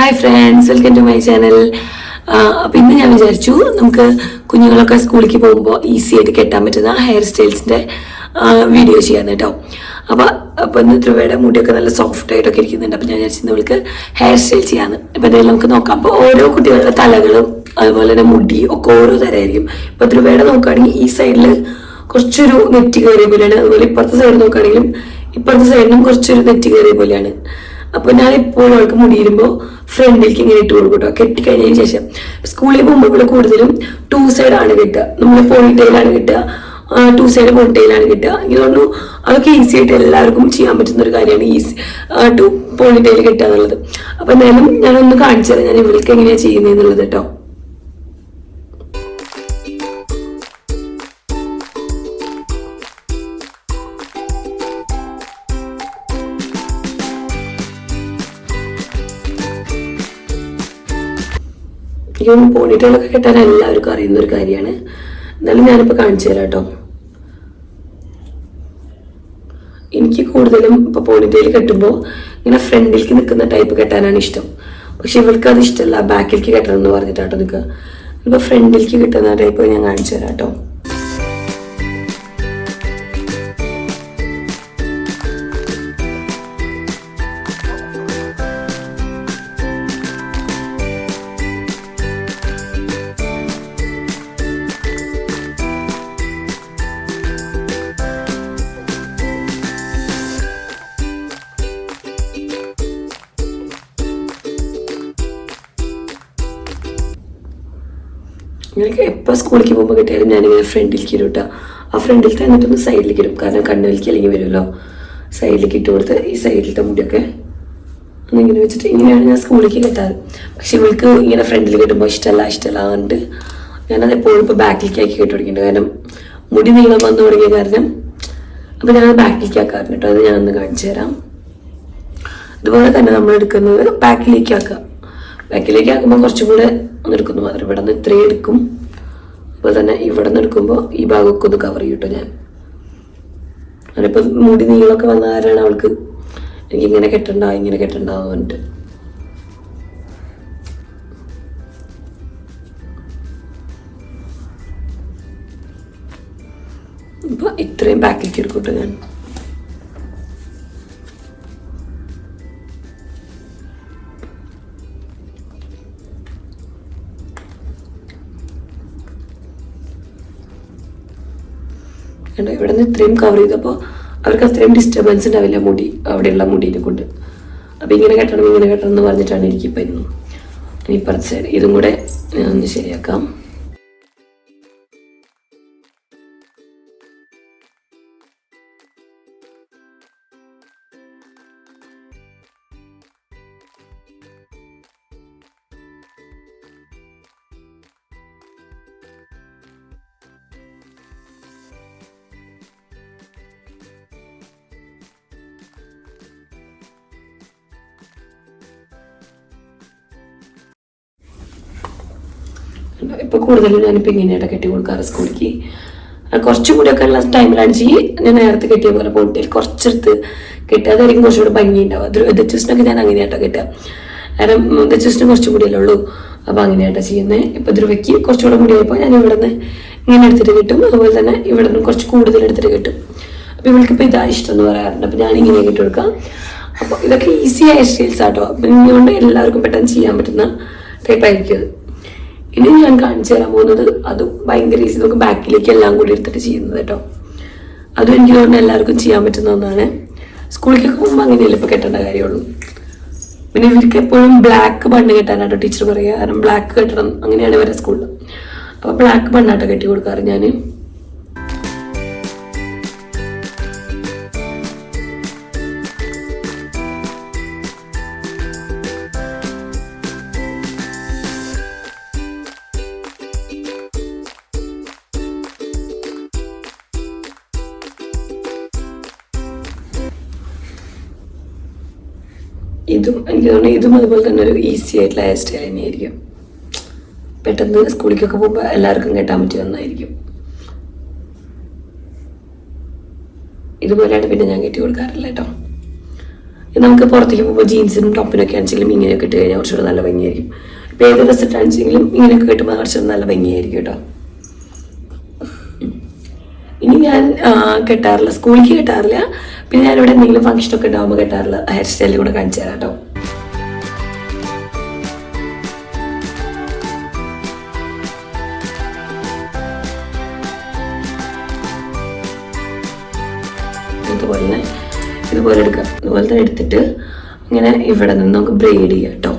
Hi friends welcome to my channel appam ഇന്ന് ഞാൻ വിചാരിച്ചു നമുക്ക് കുഞ്ഞുങ്ങളൊക്കെ സ്കൂളിലേക്ക് പോകുമ്പോൾ ഈസി ആയിട്ട് കെട്ടാൻ പറ്റുന്ന ഹെയർ സ്റ്റൈൽസിന്റെ വീഡിയോ ചെയ്യാൻ കേട്ടോ. അപ്പോൾ അപ്പോൾ ഇന്ന് ധ്രുവയുടെ മുടിയൊക്കെ നല്ല സോഫ്റ്റ് ആയിട്ടൊക്കെ ഇരിക്കുന്നുണ്ട്. അപ്പോൾ ഞാൻ വിചാരിച്ചു നമ്മൾക്ക് ഹെയർ സ്റ്റൈൽ ചെയ്യാന്ന്. അപ്പോൾ എന്തായാലും നമുക്ക് നോക്കാം. അപ്പോൾ ഓരോ കുട്ടികളുടെ തലകളും അതുപോലെ തന്നെ മുടി ഒക്കെ ഓരോ തരമായിരിക്കും ഇപ്പോൾ ധ്രുവയുടെ നോക്കുകയാണെങ്കിൽ ഈ സൈഡിൽ കുറച്ചൊരു നെറ്റ് കയറിയ പോലെയാണ്. അതുപോലെ ഇപ്പുറത്തെ സൈഡ് നോക്കുകയാണെങ്കിലും ഇപ്പുറത്തെ സൈഡിലും കുറച്ചൊരു നെറ്റ് കയറിയ പോലെയാണ്. അപ്പോൾ ഞാൻ എപ്പോഴും അവൾക്ക് മുടിയിരുമ്പോൾ ഫ്രണ്ടിലേക്ക് ഇങ്ങനെ ഇട്ട് കൊടുക്കും കേട്ടോ കെട്ടിക്കഴിഞ്ഞതിന് ശേഷം സ്കൂളിൽ പോകുമ്പോൾ ഇവിടെ കൂടുതലും ടു സൈഡ് ആണ് കിട്ടുക. നമ്മൾ പോണിറ്റെയിലാണ് കിട്ടുക. ടു സൈഡ് പോണിറ്റെയിലാണ് കിട്ടുക. എനിക്ക് തോന്നുന്നു അതൊക്കെ ഈസി ആയിട്ട് എല്ലാവർക്കും ചെയ്യാൻ പറ്റുന്ന ഒരു കാര്യമാണ് ഈസി ടു പോണിറ്റെയിൽ കിട്ടുക എന്നുള്ളത്. അപ്പോൾ എന്തായാലും ഞാനൊന്ന് കാണിച്ചു ഞാൻ ഇവർക്ക് എങ്ങനെയാണ് ചെയ്യുന്നത് എന്നുള്ളത് കേട്ടോ ഈ പോണിറ്റുകളൊക്കെ കെട്ടാൻ എല്ലാവർക്കും അറിയുന്ന ഒരു കാര്യമാണ്. എന്നാലും ഞാനിപ്പോൾ കാണിച്ചു തരാം കേട്ടോ. എനിക്ക് കൂടുതലും ഇപ്പോൾ പോണിറ്റെയിൽ കെട്ടുമ്പോൾ ഇങ്ങനെ ഫ്രണ്ടിലേക്ക് നിൽക്കുന്ന ടൈപ്പ് കെട്ടാനാണ് ഇഷ്ടം. പക്ഷെ ഇവൾക്ക് അത് ഇഷ്ടമല്ല ബാക്കിലേക്ക് കെട്ടണം എന്ന് പറഞ്ഞിട്ടാട്ടോ നിൽക്കുക. ഇപ്പോൾ ഫ്രണ്ടിലേക്ക് കിട്ടുന്ന ടൈപ്പ് ഞാൻ കാണിച്ചു തരാം കേട്ടോ. എനിക്ക് എപ്പോൾ സ്കൂളിലേക്ക് പോകുമ്പോൾ കിട്ടിയാലും ഞാനിങ്ങനെ ഫ്രണ്ടിലേക്ക് ഇടും ആ ഫ്രണ്ടിലത്തെ എന്നിട്ടൊന്ന് സൈഡിലേക്ക് ഇടും കാരണം കണ്ണിലേക്ക് അല്ലെങ്കിൽ വരുമല്ലോ സൈഡിലേക്ക് ഇട്ട് കൊടുത്ത് ഈ സൈഡിലത്തെ മുടിയൊക്കെ ഒന്നിങ്ങനെ വെച്ചിട്ട് ഇങ്ങനെയാണ് ഞാൻ സ്കൂളിലേക്ക് കെട്ടാറ്. പക്ഷെ ഇവൾക്ക് ഇങ്ങനെ ഫ്രണ്ടിൽ കെട്ടുമ്പോൾ ഇഷ്ടമല്ല ഇഷ്ടമല്ല അതുകൊണ്ട് ഞാനത് എപ്പോഴും ഇപ്പോൾ ബാക്കിലേക്ക് ആക്കി കെട്ടി കൊടുക്കുന്നുണ്ട് കാരണം മുടി നീളം വന്നു തുടങ്ങിയ കാരണം അപ്പോൾ ഞാനത് ബാക്കിലേക്ക് ആക്കാറുണ്ട് കേട്ടോ അത് ഞാനൊന്ന് കാണിച്ചു തരാം. ഇതുപോലെ തന്നെ നമ്മൾ എടുക്കുന്നത് ബാക്കിലേക്ക് ആക്കുക. ബാക്കിലേക്ക് ആക്കുമ്പോൾ കുറച്ചും കൂടെ ഒന്ന് എടുക്കുന്നു മാത്രം ഇവിടെ നിന്ന് ഇത്രയും എടുക്കും. അതുപോലെ തന്നെ ഇവിടെ നിന്ന് എടുക്കുമ്പോൾ ഈ ഭാഗമൊക്കെ ഒന്ന് കവർ ചെയ്യും ഞാൻ. അവരിപ്പോൾ മുടി നീളമൊക്കെ വന്ന ആരാണ് അവൾക്ക്? എനിക്ക് ഇങ്ങനെ കെട്ടണ്ടാവും ഇങ്ങനെ കെട്ടണ്ടാവും പറഞ്ഞിട്ട്. ഇപ്പൊ ഇത്രയും ബാക്കിലേക്ക് എടുക്കും കേട്ടോ ഞാൻ. കണ്ടോ ഇവിടെ നിന്ന് ഇത്രയും കവർ ചെയ്തപ്പോൾ അവർക്ക് അത്രയും ഡിസ്റ്റർബൻസ് ഉണ്ടാവില്ല മുടി അവിടെയുള്ള മുടീനെ കൊണ്ട്. അപ്പം ഇങ്ങനെ കെട്ടണം ഇങ്ങനെ കെട്ടണം എന്ന് പറഞ്ഞിട്ടാണ് എനിക്കിപ്പോൾ ഇരുന്നു ഇനി സൈഡ് ഇതും കൂടെ ഒന്ന് ശരിയാക്കാം. ഇപ്പൊ കൂടുതലും ഞാനിപ്പോൾ ഇങ്ങനെയാണ് കെട്ടി കൊടുക്കാറ് സ്കൂളിലേക്ക് കുറച്ചും കൂടി ഒക്കെ ഉള്ള ടൈമിലാണ് ചെയ്യ് ഞാൻ നേരത്തെ കെട്ടിയ പോലെ പോണ്ടിൽ കുറച്ചെടുത്ത് കെട്ടുക. അതായിരിക്കും കുറച്ചുകൂടി ഭംഗി അത് ദച്ചുസിനൊക്കെ ഞാൻ അങ്ങനെയാട്ടോ കെട്ടുക. കാരണം ദച്ചുസിന് കുറച്ചും കൂടിയല്ലേ ഉള്ളൂ. അപ്പോൾ അങ്ങനെയാട്ടോ ചെയ്യുന്നത് ഇപ്പൊ ധ്രുവയ്ക്ക് കുറച്ചുകൂടെ മുടിയായപ്പോൾ ഞാൻ ഇവിടെ നിന്ന് ഇങ്ങനെ എടുത്തിട്ട് കിട്ടും. അതുപോലെ തന്നെ ഇവിടെ നിന്ന് കുറച്ച് കൂടുതൽ എടുത്തിട്ട് കിട്ടും. അപ്പോൾ ഇവൾക്ക് ഇപ്പൊ ഇതാ ഇഷ്ടം എന്ന് പറയാറുണ്ട്. അപ്പോൾ ഞാൻ ഇങ്ങനെ കെട്ടി കൊടുക്കാം അപ്പോൾ ഇതൊക്കെ ഈസിയായ സ്റ്റൈൽസ് ആട്ടോ. അപ്പൊ ഇതുകൊണ്ട് എല്ലാവർക്കും പെട്ടെന്ന് ചെയ്യാൻ പറ്റുന്ന ടൈപ്പ് ആയിരിക്കും അത്. ഇനി ഞാൻ കാണിച്ചു തരാൻ പോകുന്നത് അത് ഭയങ്കര ഈസി നമുക്ക് ബാക്കിലേക്ക് എല്ലാം കൂടി എടുത്തിട്ട് ചെയ്യുന്നത് കേട്ടോ. അതും എനിക്ക് തോന്നുന്നു എല്ലാവർക്കും ചെയ്യാൻ പറ്റുന്ന ഒന്നാണ്. സ്കൂളിലേക്ക് പോകുമ്പോൾ അങ്ങനെയല്ല ഇപ്പോൾ കെട്ടേണ്ട കാര്യമുള്ളൂ. പിന്നെ ഇവർക്ക് എപ്പോഴും ബ്ലാക്ക് ബണ്ണ് കെട്ടാനാട്ടോ ടീച്ചർ പറയുക കാരണം ബ്ലാക്ക് കെട്ടണം അങ്ങനെയാണ് ഇവരെ സ്കൂളിൽ അപ്പോൾ ബ്ലാക്ക് ബണ്ണാട്ടോ കെട്ടി കൊടുക്കാറ് ഞാൻ ഇതും എനിക്ക് തോന്നുന്നു ഇതും അതുപോലെ തന്നെ ഒരു ഈസി ആയിട്ടുള്ള ഹെയർ സ്റ്റൈൽ തന്നെയായിരിക്കും. പെട്ടെന്ന് സ്കൂളിലേക്കൊക്കെ പോകുമ്പോൾ എല്ലാവർക്കും കെട്ടാൻ പറ്റിയ ഒന്നായിരിക്കും. ഇതുപോലെയാണ് പിന്നെ ഞാൻ കെട്ടി കൊടുക്കാറില്ല കേട്ടോ. നമുക്ക് പുറത്തേക്ക് പോകുമ്പോൾ ജീൻസിനും ടോപ്പിനൊക്കെ ആണെങ്കിലും ഇങ്ങനെയൊക്കെ ഇട്ട് കഴിഞ്ഞാൽ കുറച്ചുകൂടെ നല്ല ഭംഗിയായിരിക്കും. ഇപ്പം ഏത് ഡ്രസ് ഇട്ടാണെങ്കിലും ഇങ്ങനെയൊക്കെ കിട്ടുമ്പോൾ കുറച്ചുകൂടെ നല്ല ഭംഗിയായിരിക്കും കേട്ടോ. ഇനി ഞാൻ കെട്ടാറില്ല. സ്കൂളിലേക്ക് കെട്ടാറില്ല. പിന്നെ ഞാനിവിടെ എന്തെങ്കിലും ഫംഗ്ഷനൊക്കെ ഉണ്ടാകുമ്പോൾ കെട്ടാറുള്ള ഹെയർ സ്റ്റൈലിൽ കൂടെ കാണിച്ചു തരാം കേട്ടോ. ഇതുപോലെ ഇതുപോലെ എടുക്കാം. ഇതുപോലെ തന്നെ എടുത്തിട്ട് ഇങ്ങനെ ഇവിടെ നിന്ന് നമുക്ക് ബ്രെയ്ഡ് ചെയ്യാം കേട്ടോ.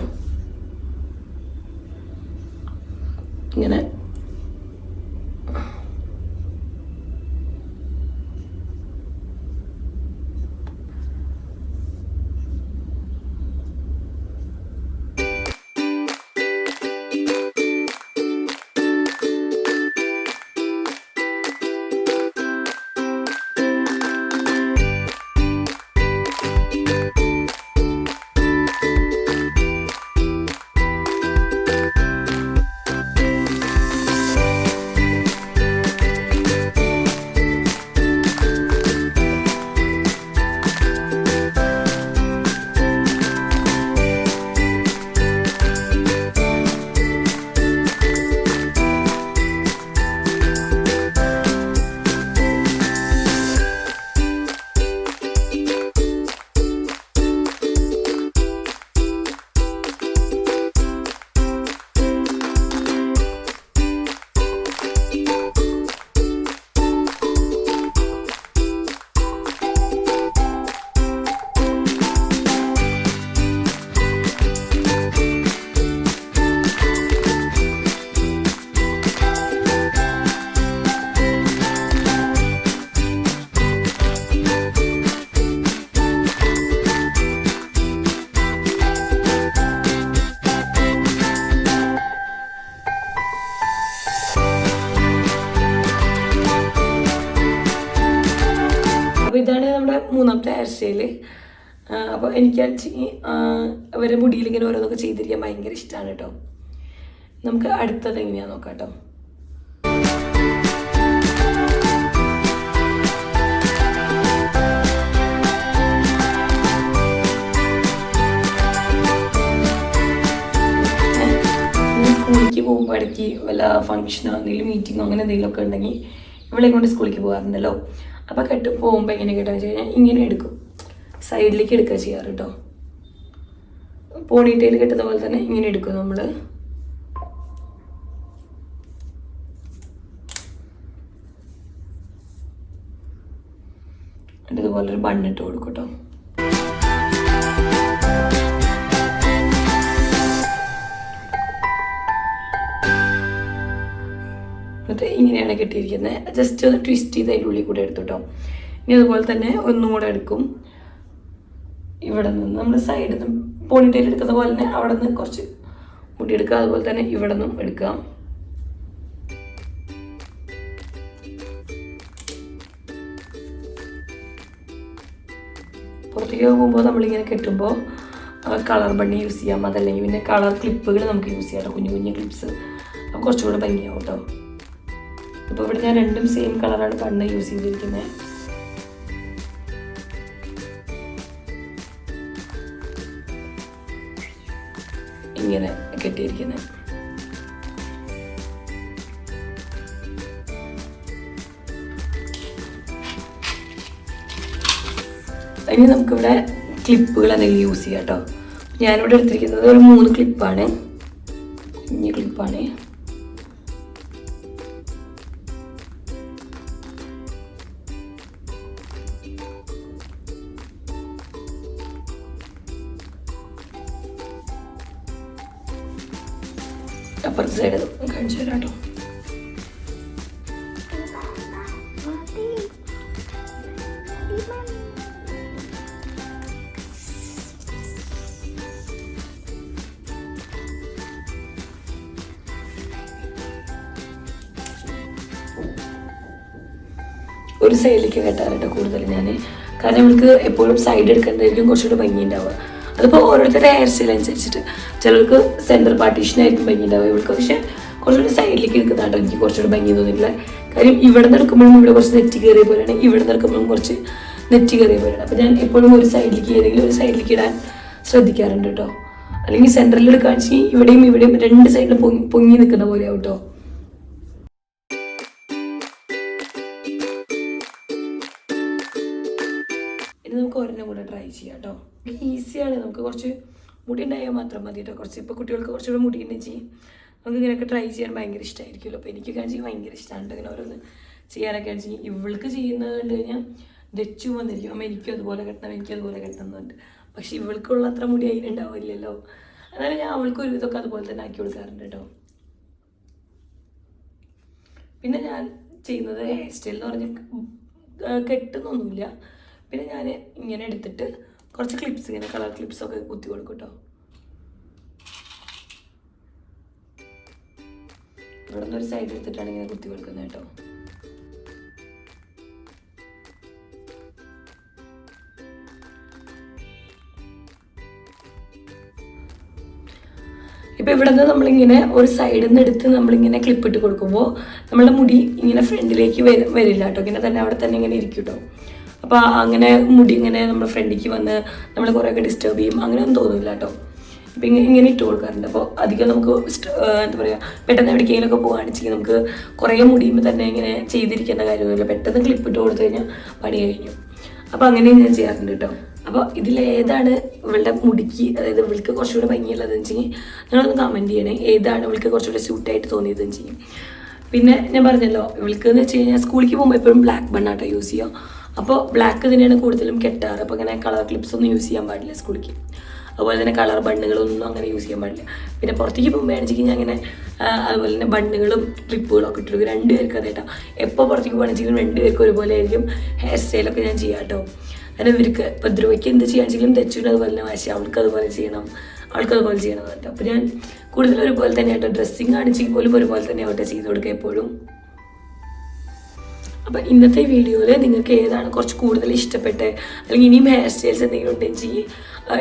അപ്പോൾ എനിക്ക് അവരെ മുടിയിൽ ഇങ്ങനെ ഓരോന്നൊക്കെ ചെയ്തിരിക്കാൻ ഭയങ്കര ഇഷ്ടമാണ് കേട്ടോ. നമുക്ക് അടുത്തത് എങ്ങനെയാണെന്ന് നോക്കാം കേട്ടോ. സ്കൂളിലേക്ക് പോകുമ്പോൾ ഇടയ്ക്ക് വല്ല ഫംഗ്ഷനോ എന്തെങ്കിലും മീറ്റിങ്ങോ അങ്ങനെ എന്തെങ്കിലുമൊക്കെ ഉണ്ടെങ്കിൽ ഇവളെ കൊണ്ട് സ്കൂളിലേക്ക് പോകാറുണ്ടല്ലോ. അപ്പോൾ കെട്ട് പോകുമ്പോൾ എങ്ങനെ കേട്ടോ വെച്ച് കഴിഞ്ഞാൽ ഇങ്ങനെ എടുക്കും. സൈഡിലേക്ക് എടുക്കുക ചെയ്യാറ് കേട്ടോ. പോണിറ്റയിൽ കെട്ടുന്ന പോലെ തന്നെ ഇങ്ങനെ എടുക്കും നമ്മൾ ഇതുപോലൊരു ബണ്ണിട്ട് കൊടുക്കും കേട്ടോ. എന്നിട്ട് ഇങ്ങനെയാണ് കെട്ടിയിരിക്കുന്നത്. ജസ്റ്റ് ഒന്ന് ട്വിസ്റ്റ് ചെയ്ത് അതിന്റെ ഉള്ളിൽ കൂടെ എടുത്തു കേട്ടോ. ഇനി അതുപോലെ തന്നെ ഒന്നും കൂടെ എടുക്കും. ഇവിടെ നിന്ന്. നമ്മൾ സൈഡിൽ നിന്ന് പോണിറ്റയിൽ എടുക്കുന്ന പോലെ തന്നെ അവിടെ നിന്ന് കുറച്ച് മുടി എടുക്കുക. അതുപോലെ തന്നെ ഇവിടെ നിന്നും എടുക്കാം പുറത്തേക്ക് പോകുമ്പോൾ നമ്മളിങ്ങനെ കെട്ടുമ്പോൾ കളർ ബണ്ണി യൂസ് ചെയ്യാം. അതല്ലെങ്കിൽ പിന്നെ കളർ ക്ലിപ്പുകൾ നമുക്ക് യൂസ് ചെയ്യാം കുഞ്ഞു കുഞ്ഞു ക്ലിപ്സ് അപ്പോൾ കുറച്ചുകൂടെ ഭംഗിയാവും കേട്ടോ. അപ്പോൾ ഇവിടെ ഞാൻ രണ്ടും സെയിം കളറാണ് കണ്ണ് യൂസ് ചെയ്തിരിക്കുന്നത് ഇങ്ങനെ കെട്ടിയിരിക്കുന്നത് ഇനി നമുക്കിവിടെ ക്ലിപ്പുകൾ എന്തെങ്കിലും യൂസ് ചെയ്യാം കേട്ടോ ഞാനിവിടെ എടുത്തിരിക്കുന്നത് ഒരു മൂന്ന് ക്ലിപ്പാണ് കുഞ്ഞു ക്ലിപ്പാണ് അപ്പുറത്തെ സൈഡ് കാണിച്ചു തരാം കേട്ടോ ഒരു സൈഡിലേക്ക് കെട്ടാറുണ്ട് കൂടുതൽ ഞാൻ കാരണം നമുക്ക് എപ്പോഴും സൈഡ് എടുക്കേണ്ടതായിരിക്കും കുറച്ചുകൂടി ഭംഗി ഉണ്ടാവുക. അതിപ്പോൾ ഓരോരുത്തരുടെ ഹെയർ സ്റ്റൈൽ അനുസരിച്ചിട്ട് ചിലർക്ക് സെന്റർ പാർട്ടീഷൻ ആയിരിക്കും ഭംഗി ഉണ്ടാവുക ഇവൾക്ക് പക്ഷേ കുറച്ചുകൂടി സൈഡിലേക്ക് എടുക്കുന്നതാണ് എനിക്ക് കുറച്ചുകൂടി ഭംഗി തോന്നിയിട്ടില്ല കാര്യം. ഇവിടെ നിൽക്കുമ്പോഴും ഇവിടെ കുറച്ച് നെറ്റ് കയറിയ പോലെയാണ്. ഇവിടെ നിൽക്കുമ്പോഴും കുറച്ച് നെറ്റ് കയറിയ പോലെയാണ്. അപ്പോൾ ഞാൻ എപ്പോഴും ഒരു സൈഡിലേക്ക് ഏതെങ്കിലും ഒരു സൈഡിലേക്ക് ഇടാൻ ശ്രദ്ധിക്കാറുണ്ട് കേട്ടോ. അല്ലെങ്കിൽ സെന്ററിൽ എടുക്കുകയാണെങ്കിൽ ഇവിടെയും ഇവിടെയും രണ്ട് സൈഡിലും പൊങ്ങി പൊങ്ങി നിൽക്കുന്ന പോലെയാവും കേട്ടോ. ഇനി നമുക്ക് ഒരെണ്ണം കൂടെ ട്രൈ ചെയ്യാം കേട്ടോ. ഈസിയാണ്. നമുക്ക് കുറച്ച് മുടി ഉണ്ടായാൽ മാത്രം മതി കേട്ടോ കുറച്ച് ഇപ്പോൾ കുട്ടികൾക്ക് കുറച്ചുകൂടെ മുടി ഉണ്ടെങ്കിൽ ചെയ്യും. നമുക്ക് ഇങ്ങനെയൊക്കെ ട്രൈ ചെയ്യാൻ ഭയങ്കര ഇഷ്ടമായിരിക്കുമല്ലോ അപ്പോൾ എനിക്ക് കാണിച്ച് ഭയങ്കര ഇഷ്ടമാണ് ഇങ്ങനെ ഓരോന്ന് ചെയ്യാനൊക്കെ ആണെന്ന് ഇവൾക്ക് ചെയ്യുന്നത് കണ്ട് കഴിഞ്ഞാൽ ദച്ചു വന്നിരിക്കും. അമ്മ എനിക്കും അതുപോലെ കെട്ടണം എനിക്കും അതുപോലെ കെട്ടണം പക്ഷേ ഇവൾക്കുള്ള അത്ര മുടി അതിനുണ്ടാവില്ലല്ലോ എന്നാലും ഞാൻ അവൾക്ക് ഒരു ഇതൊക്കെ അതുപോലെ തന്നെ ആക്കി കൊടുക്കാറുണ്ട് കേട്ടോ പിന്നെ ഞാൻ ചെയ്യുന്നത് ഹെയർ സ്റ്റൈൽ എന്ന് പറഞ്ഞാൽ കെട്ടുന്നൊന്നുമില്ല. പിന്നെ ഞാൻ ഇങ്ങനെ എടുത്തിട്ട് കുറച്ച് ക്ലിപ്സ് ഇങ്ങനെ കളർ ക്ലിപ്സ് ഒക്കെ കുത്തി കൊടുക്കും കേട്ടോ ഇവിടെ സൈഡ് എടുത്തിട്ടാണ് ഇങ്ങനെ കുത്തി കൊടുക്കുന്നത് കേട്ടോ ഇപ്പൊ ഇവിടെ നിന്ന് നമ്മളിങ്ങനെ ഒരു സൈഡിൽ നിന്ന് എടുത്ത് നമ്മളിങ്ങനെ ക്ലിപ്പ് ഇട്ട് കൊടുക്കുമ്പോൾ നമ്മളുടെ മുടി ഇങ്ങനെ ഫ്രണ്ടിലേക്ക് വരില്ല കേട്ടോ ഇങ്ങനെ തന്നെ അവിടെ തന്നെ ഇങ്ങനെ ഇരിക്കും കേട്ടോ അപ്പോൾ അങ്ങനെ മുടി ഇങ്ങനെ നമ്മുടെ ഫ്രണ്ടിക്ക് വന്ന് നമ്മൾ കുറേയൊക്കെ ഡിസ്റ്റർബ് ചെയ്യും. അങ്ങനെയൊന്നും തോന്നില്ല കേട്ടോ അപ്പം ഇങ്ങനെ ഇങ്ങനെ ഇട്ട് കൊടുക്കാറുണ്ട്. അപ്പോൾ അധികം നമുക്ക് എന്താ പറയുക പെട്ടെന്ന് എവിടേക്കെങ്കിലുമൊക്കെ പോകുകയാണെന്നുവെച്ചെങ്കിൽ നമുക്ക് കുറേ മുടിയുമ്പോൾ തന്നെ ഇങ്ങനെ ചെയ്തിരിക്കേണ്ട കാര്യമൊന്നുമില്ല. പെട്ടെന്ന് ക്ലിപ്പ് ഇട്ട് കൊടുത്തു കഴിഞ്ഞാൽ പണി കഴിഞ്ഞു. അപ്പോൾ അങ്ങനെ ഞാൻ ചെയ്യാറുണ്ട് കേട്ടോ അപ്പോൾ ഇതിലേതാണ് ഇവളുടെ മുടിക്ക് അതായത് ഇവൾക്ക് കുറച്ചുകൂടെ ഭംഗിയുള്ളതെന്ന് വെച്ചെങ്കിൽ നിങ്ങളൊന്ന് കമന്റ് ചെയ്യണേ. ഏതാണ് ഇവൾക്ക് കുറച്ചുകൂടെ സ്യൂട്ടായിട്ട് തോന്നിയതെന്ന് ചെയ്യും പിന്നെ ഞാൻ പറഞ്ഞല്ലോ ഇവൾക്ക് എന്ന് വെച്ച് കഴിഞ്ഞാൽ സ്കൂളിലേക്ക് പോകുമ്പോൾ എപ്പോഴും ബ്ലാക്ക് ബണ്ണാട്ടോ യൂസ് ചെയ്യുക. അപ്പോൾ ബ്ലാക്ക് തന്നെയാണ് കൂടുതലും കെട്ടാറ്. അപ്പോൾ അങ്ങനെ കളർ ക്ലിപ്സ് ഒന്നും യൂസ് ചെയ്യാൻ പാടില്ല സ്കൂളിലേക്ക് അതുപോലെ തന്നെ കളർ ബണ്ണുകളൊന്നും അങ്ങനെ യൂസ് ചെയ്യാൻ പാടില്ല. പിന്നെ പുറത്തേക്ക് പോകുമ്പോൾ ആണെങ്കിൽ ഞാൻ അങ്ങനെ അതുപോലെ തന്നെ ബണ്ണുകളും ക്ലിപ്പുകളും ഒക്കെ ഇട്ടിട്ട് രണ്ട് പേർക്ക് അതേട്ടാ എപ്പോൾ പുറത്തേക്ക് പോകണമെങ്കിലും രണ്ട് പേർക്ക് ഒരുപോലെ ആയിരിക്കും ഹെയർ സ്റ്റൈലൊക്കെ ഞാൻ ചെയ്യാം കേട്ടോ അങ്ങനെ ഇവർക്ക് ഇപ്പോൾ ധ്രുവയ്ക്ക് എന്ത് ചെയ്യാണെങ്കിലും തെച്ചുവിന് അതുപോലെ തന്നെ വാശി. അവൾക്ക് അതുപോലെ ചെയ്യണം. അവൾക്ക് അതുപോലെ ചെയ്യണം എന്നിട്ട് അപ്പോൾ ഞാൻ കൂടുതലും ഒരുപോലെ തന്നെ ആട്ടോ. ഡ്രസ്സിങ് കാണിച്ചെങ്കിൽ പോലും ഒരുപോലെ തന്നെ ആവട്ടെ ചെയ്ത് കൊടുക്കുക എപ്പോഴും. അപ്പം ഇന്നത്തെ വീഡിയോയിൽ നിങ്ങൾക്ക് ഏതാണ് കുറച്ച് കൂടുതൽ ഇഷ്ടപ്പെട്ട് അല്ലെങ്കിൽ ഇനിയും ഹെയർ സ്റ്റൈൽസ് എന്തെങ്കിലും ഉണ്ടെങ്കിൽ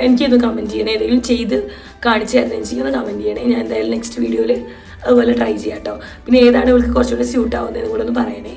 എനിക്കൊന്ന് കമന്റ് ചെയ്യണേ. ഏതെങ്കിലും ചെയ്ത് കാണിച്ചു തരുന്നതെങ്കിൽ ഒന്ന് കമന്റ് ചെയ്യണേ. ഞാൻ എന്തായാലും നെക്സ്റ്റ് വീഡിയോയിൽ അതുപോലെ ട്രൈ ചെയ്യാം കേട്ടോ പിന്നെ ഏതാണ് ഇവൾക്ക് കുറച്ചുകൂടി സ്യൂട്ട് ആവുന്നതെന്ന് കൂടെ ഒന്ന് പറയണേ.